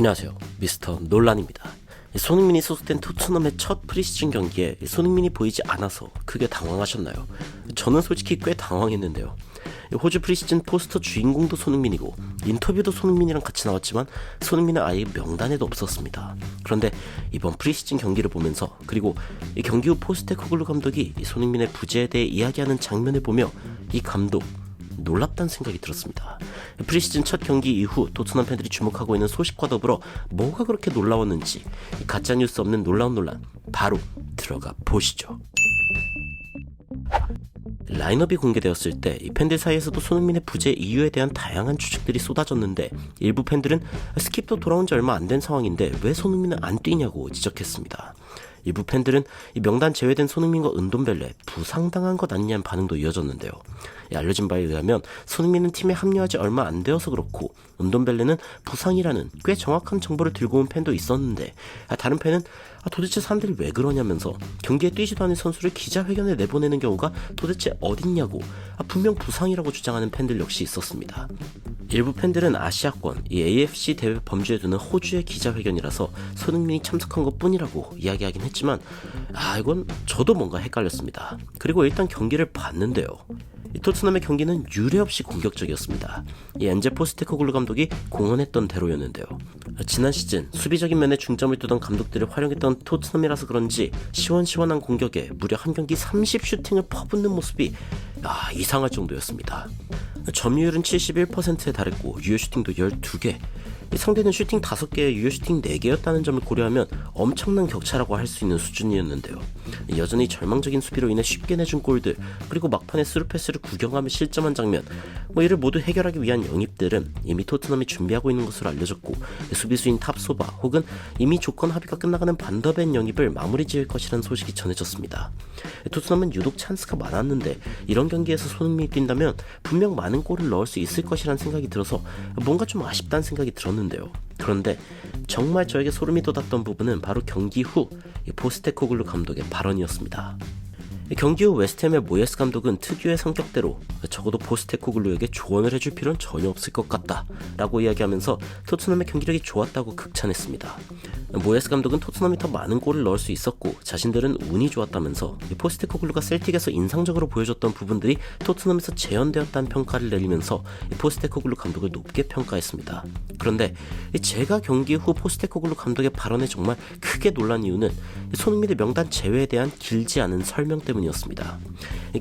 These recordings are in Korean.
안녕하세요. 미스터 논란입니다. 손흥민이 소속된 토트넘의 첫 프리시즌 경기에 손흥민이 보이지 않아서 크게 당황하셨나요? 저는 솔직히 꽤 당황했는데요. 호주 프리시즌 포스터 주인공도 손흥민이고 인터뷰도 손흥민이랑 같이 나왔지만 손흥민은 아예 명단에도 없었습니다. 그런데 이번 프리시즌 경기를 보면서 그리고 이 경기 후 포스테코글루 감독이 이 손흥민의 부재에 대해 이야기하는 장면을 보며 이 감독 놀랍다는 생각이 들었습니다. 프리시즌 첫 경기 이후 토트넘 팬들이 주목하고 있는 소식과 더불어 뭐가 그렇게 놀라웠는지 이 가짜 뉴스 없는 놀라운 논란 바로 들어가 보시죠. 라인업이 공개되었을 때 이 팬들 사이에서도 손흥민의 부재 이유에 대한 다양한 추측들이 쏟아졌는데 일부 팬들은 스킵도 돌아온 지 얼마 안 된 상황인데 왜 손흥민은 안 뛰냐고 지적했습니다. 일부 팬들은 이 명단 제외된 손흥민과 은돈벨레 부상당한 것 아니냐는 반응도 이어졌는데요. 이 알려진 바에 의하면 손흥민은 팀에 합류하지 얼마 안 되어서 그렇고 은돈벨레는 부상이라는 꽤 정확한 정보를 들고 온 팬도 있었는데 아, 다른 팬은 아, 도대체 사람들이 왜 그러냐면서 경기에 뛰지도 않은 선수를 기자회견에 내보내는 경우가 도대체 어딨냐고 아, 분명 부상이라고 주장하는 팬들 역시 있었습니다. 일부 팬들은 아시아권, 이 AFC 대회 범주에 두는 호주의 기자회견이라서 손흥민이 참석한 것 뿐이라고 이야기하긴 했지만, 아, 이건 저도 뭔가 헷갈렸습니다. 그리고 일단 경기를 봤는데요. 이 토트넘의 경기는 유례없이 공격적이었습니다. 이 엔제 포스테코글루 감독이 공언했던 대로였는데요. 지난 시즌 수비적인 면에 중점을 두던 감독들을 활용했던 토트넘이라서 그런지 시원시원한 공격에 무려 한 경기 30 슈팅을 퍼붓는 모습이 아, 이상할 정도였습니다. 점유율은 71%에 달했고 유효 슈팅도 12개. 상대는 슈팅 5개에 유효 슈팅 4개였다는 점을 고려하면 엄청난 격차라고 할 수 있는 수준이었는데요. 여전히 절망적인 수비로 인해 쉽게 내준 골들, 그리고 막판에 스루패스를 구경하며 실점한 장면, 뭐 이를 모두 해결하기 위한 영입들은 이미 토트넘이 준비하고 있는 것으로 알려졌고 수비수인 탑소바 혹은 이미 조건 합의가 끝나가는 반더벤 영입을 마무리 지을 것이라는 소식이 전해졌습니다. 토트넘은 유독 찬스가 많았는데 이런 경기에서 손흥민이 뛴다면 분명 많은 골을 넣을 수 있을 것이라는 생각이 들어서 뭔가 좀 아쉽다는 생각이 들었는데요. 그런데 정말 저에게 소름이 돋았던 부분은 바로 경기 후 포스테코글루 감독의 발언이었습니다. 경기 후 웨스트햄의 모예스 감독은 특유의 성격대로 적어도 포스테코글루에게 조언을 해줄 필요는 전혀 없을 것 같다 라고 이야기하면서 토트넘의 경기력이 좋았다고 극찬했습니다. 모예스 감독은 토트넘이 더 많은 골을 넣을 수 있었고 자신들은 운이 좋았다면서 포스테코글루가 셀틱에서 인상적으로 보여줬던 부분들이 토트넘에서 재현되었다는 평가를 내리면서 포스테코글루 감독을 높게 평가했습니다. 그런데 제가 경기 후 포스테코글루 감독의 발언에 정말 크게 놀란 이유는 손흥민의 명단 제외에 대한 길지 않은 설명 때문 이었습니다.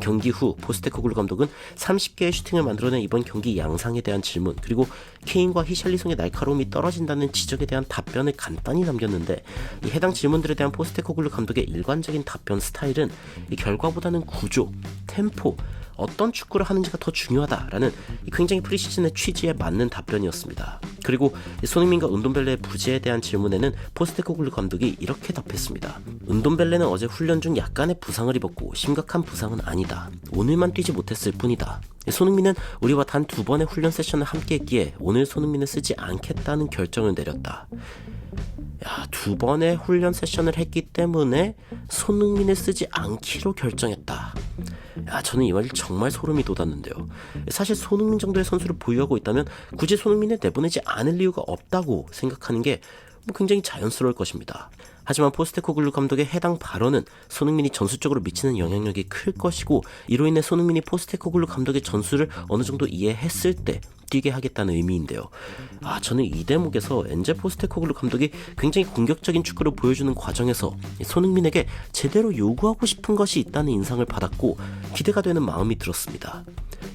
경기 후 포스테코글루 감독은 30개의 슈팅을 만들어낸 이번 경기 양상에 대한 질문 그리고 케인과 히샬리송의 날카로움이 떨어진다는 지적에 대한 답변을 간단히 남겼는데 이 해당 질문들에 대한 포스테코글루 감독의 일관적인 답변 스타일은 이 결과보다는 구조, 템포 어떤 축구를 하는지가 더 중요하다라는 굉장히 프리시즌의 취지에 맞는 답변이었습니다. 그리고 손흥민과 은돈벨레의 부재에 대한 질문에는 포스테코글루 감독이 이렇게 답했습니다. 은돈벨레는 어제 훈련 중 약간의 부상을 입었고 심각한 부상은 아니다. 오늘만 뛰지 못했을 뿐이다. 손흥민은 우리와 단 두 번의 훈련 세션을 함께 했기에 오늘 손흥민을 쓰지 않겠다는 결정을 내렸다. 야, 두 번의 훈련 세션을 했기 때문에 손흥민을 쓰지 않기로 결정했다. 야, 저는 이 말이 정말 소름이 돋았는데요. 사실 손흥민 정도의 선수를 보유하고 있다면 굳이 손흥민을 내보내지 않을 이유가 없다고 생각하는 게뭐 굉장히 자연스러울 것입니다. 하지만 포스테코글루 감독의 해당 발언은 손흥민이 전술적으로 미치는 영향력이 클 것이고 이로 인해 손흥민이 포스테코글루 감독의 전술을 어느 정도 이해했을 때 뛰게 하겠다는 의미인데요. 아, 저는 이 대목에서 엔제 포스테코글루 감독이 굉장히 공격적인 축구를 보여주는 과정에서 손흥민에게 제대로 요구하고 싶은 것이 있다는 인상을 받았고 기대가 되는 마음이 들었습니다.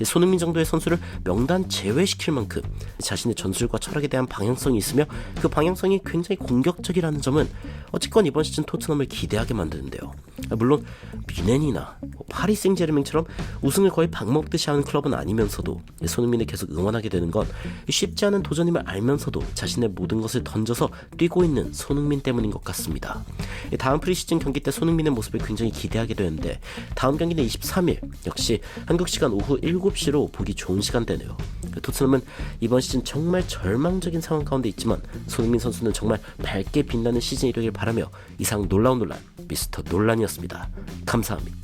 손흥민 정도의 선수를 명단 제외시킬 만큼 자신의 전술과 철학에 대한 방향성이 있으며 그 방향성이 굉장히 공격적이라는 점은 어쨌건 이번 시즌 토트넘을 기대하게 만드는데요. 물론 미넨이나 파리 생제르맹처럼 우승을 거의 밥 먹듯이 하는 클럽은 아니면서도 손흥민을 계속 응원하게 되는 건 쉽지 않은 도전임을 알면서도 자신의 모든 것을 던져서 뛰고 있는 손흥민 때문인 것 같습니다. 다음 프리시즌 경기 때 손흥민의 모습을 굉장히 기대하게 되는데 다음 경기는 23일 역시 한국 시간 오후 7시로 보기 좋은 시간대네요. 토트넘은 이번 시즌 정말 절망적인 상황 가운데 있지만 손흥민 선수는 정말 밝게 빛나는 시즌이 되길 바라며 이상 놀라운 논란 미스터 논란이었습니다. 감사합니다.